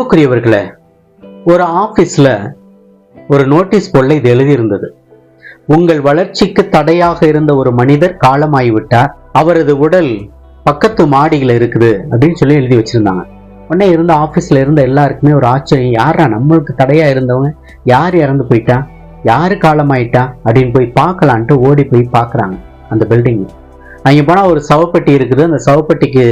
அன்புக்குரியவர்களே ஒரு ஆபீஸ்ல ஒரு நோட்டீஸ் போர்டில் இது எழுதியிருந்தது. உங்கள் வளர்ச்சிக்கு தடையாக இருந்த ஒரு மனிதர் காலமாகிவிட்டார். அவரது உடல் பக்கத்து மாடியில் இருக்குது அப்படின்னு சொல்லி எழுதி வச்சிருந்தாங்க. உடனே இருந்த ஆஃபீஸில் இருந்த எல்லாருக்குமே ஒரு ஆச்சரியம். யாரா நம்மளுக்கு தடையாக இருந்தவங்க யார் இறந்து போயிட்டா? யார் காலமாயிட்டா? அப்படின்னு போய் பார்க்கலான்ட்டு ஓடி போய் பார்க்குறாங்க அந்த பில்டிங் அங்கே போனா ஒரு சவப்பெட்டி இருக்குது. அந்த சவப்பெட்டிக்கு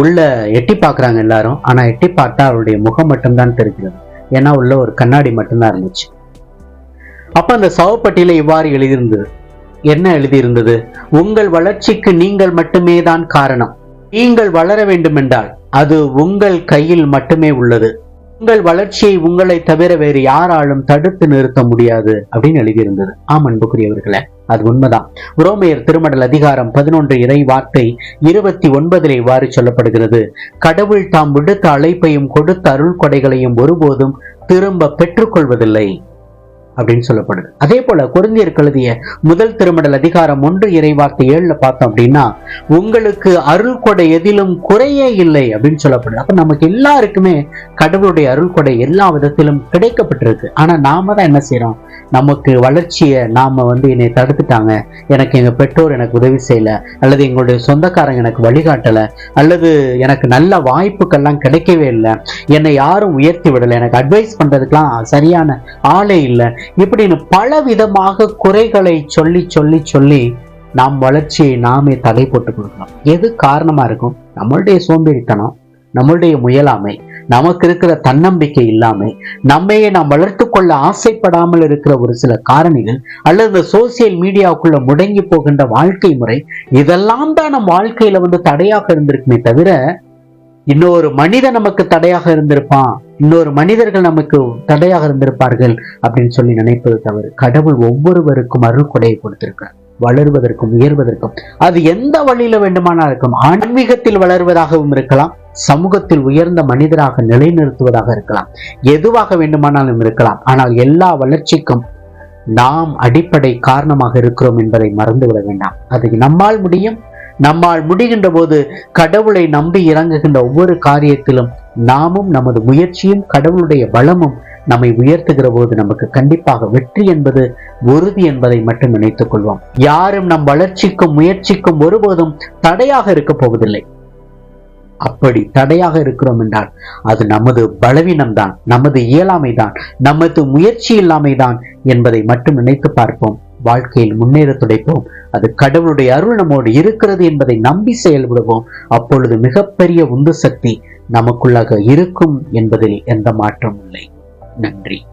உள்ள எட்டி பார்க்கறாங்க எல்லாரும். ஆனா எட்டி பார்த்தா அவருடைய முகம் மட்டும்தான் தெரிகிறது. ஏன்னா உள்ள ஒரு கண்ணாடி மட்டும்தான் இருந்துச்சு. அப்ப அந்த சவப்பட்டியில இவ்வாறு எழுதியிருந்தது. என்ன எழுதியிருந்தது? உங்கள் வளர்ச்சிக்கு நீங்கள் மட்டுமே தான் காரணம். நீங்கள் வளர வேண்டுமென்றால் அது உங்கள் கையில் மட்டுமே உள்ளது. உங்கள் வளர்ச்சியை உங்களை தவிர வேறு யாராலும் தடுத்து நிறுத்த முடியாது அப்படின்னு எழுதியிருந்தது. ஆம் அன்புக்குரியவர்களே அது உண்மைதான். உரோமையர் திருமடல் அதிகாரம் பதினொன்று இறை வார்த்தை இருபத்தி ஒன்பதில் இவ்வாறு சொல்லப்படுகிறது. கடவுள் தாம் விடுத்த அழைப்பையும் கொடுத்த அருள் கொடைகளையும் ஒருபோதும் திரும்ப பெற்றுக்கொள்வதில்லை. அப்படின்னு சொல்லப்படுது. அதே போல குருந்தியர் கழுதிய முதல் திருமடல் அதிகாரம் ஒன்று இறைவார்த்தை ஏழுல பார்த்தோம் அப்படின்னா உங்களுக்கு அருள் கொடை எதிலும் குறையே இல்லை அப்படின்னு சொல்லப்படுது. அப்ப நமக்கு எல்லாருக்குமே கடவுளுடைய அருள் கொடை எல்லா விதத்திலும் கிடைக்கப்பட்டிருக்கு. ஆனா நாம தான் என்ன செய்யறோம் நமக்கு வளர்ச்சியை நாம் வந்து என்னை தடுத்துட்டாங்க. எனக்கு எங்கள் பெற்றோர் எனக்கு உதவி செய்யலை. அல்லது எங்களுடைய சொந்தக்காரங்க எனக்கு வழிகாட்டலை. அல்லது எனக்கு நல்ல வாய்ப்புகள்லாம் கிடைக்கவே இல்லை. என்னை யாரும் உயர்த்தி விடலை. எனக்கு அட்வைஸ் பண்ணுறதுக்கெலாம் சரியான ஆளே இல்லை. இப்படின்னு பல விதமாக குறைகளை சொல்லி சொல்லி சொல்லி நாம் வளர்ச்சியை நாமே தடை போட்டு கொடுக்கலாம் எது காரணமாக இருக்கும்? நம்மளுடைய சோம்பேறித்தனம் நம்மளுடைய முயலாமை. நமக்கு இருக்கிற தன்னம்பிக்கை இல்லாமல் நம்மையே நாம் வளர்த்து கொள்ள ஆசைப்படாமல் இருக்கிற ஒரு சில காரணிகள் அல்லது சோசியல் மீடியாவுக்குள்ள முடங்கி போகின்ற வாழ்க்கை முறை இதெல்லாம் தான் நம் வாழ்க்கையில வந்து தடையாக இருந்திருக்குமே தவிர இன்னொரு மனிதன் நமக்கு தடையாக இருந்திருப்பான் இன்னொரு மனிதர்கள் நமக்கு தடையாக இருந்திருப்பார்கள் அப்படின்னு சொல்லி நினைப்பது தவறு. கடவுள் ஒவ்வொருவருக்கும் அருள் கொடையை கொடுத்திருக்கிறார். வளருவதற்கும் உயர்வதற்கும். அது எந்த வழியில வேண்டுமானா இருக்கும் ஆன்மீகத்தில் வளர்வதாகவும் இருக்கலாம். சமூகத்தில் உயர்ந்த மனிதராக நிலைநிறுத்துவதாக இருக்கலாம். எதுவாக வேண்டுமானாலும் இருக்கலாம். ஆனால் எல்லா வளர்ச்சிக்கும் நாம் அடிப்படை காரணமாக இருக்கிறோம் என்பதை மறந்துவிட வேண்டாம். அது நம்மால் முடியும். நம்மால் முடிகின்ற போது கடவுளை நம்பி இறங்குகின்ற ஒவ்வொரு காரியத்திலும் நாமும் நமது முயற்சியும் கடவுளுடைய பலமும் நம்மை உயர்த்துகிற போது நமக்கு கண்டிப்பாக வெற்றி என்பது உறுதி என்பதை மட்டும் நினைத்துக் கொள்வோம். யாரும் நம் வளர்ச்சிக்கும் முயற்சிக்கும் ஒருபோதும் தடையாக இருக்க போவதில்லை. அப்படி தடையாக இருக்கிறோம் என்றால் அது நமது பலவீனம்தான் நமது இயலாமை தான் நமது முயற்சி இல்லாமை தான் என்பதை மட்டும் நினைத்து பார்ப்போம். வாழ்க்கையில் முன்னேற துடைப்போம். அது கடவுளுடைய அருள் நம்மோடு இருக்கிறது என்பதை நம்பி செயல்படுவோம். அப்பொழுது மிகப்பெரிய உந்து சக்தி நமக்குள்ளாக இருக்கும் என்பதில் எந்த மாற்றமும் இல்லை. நன்றி.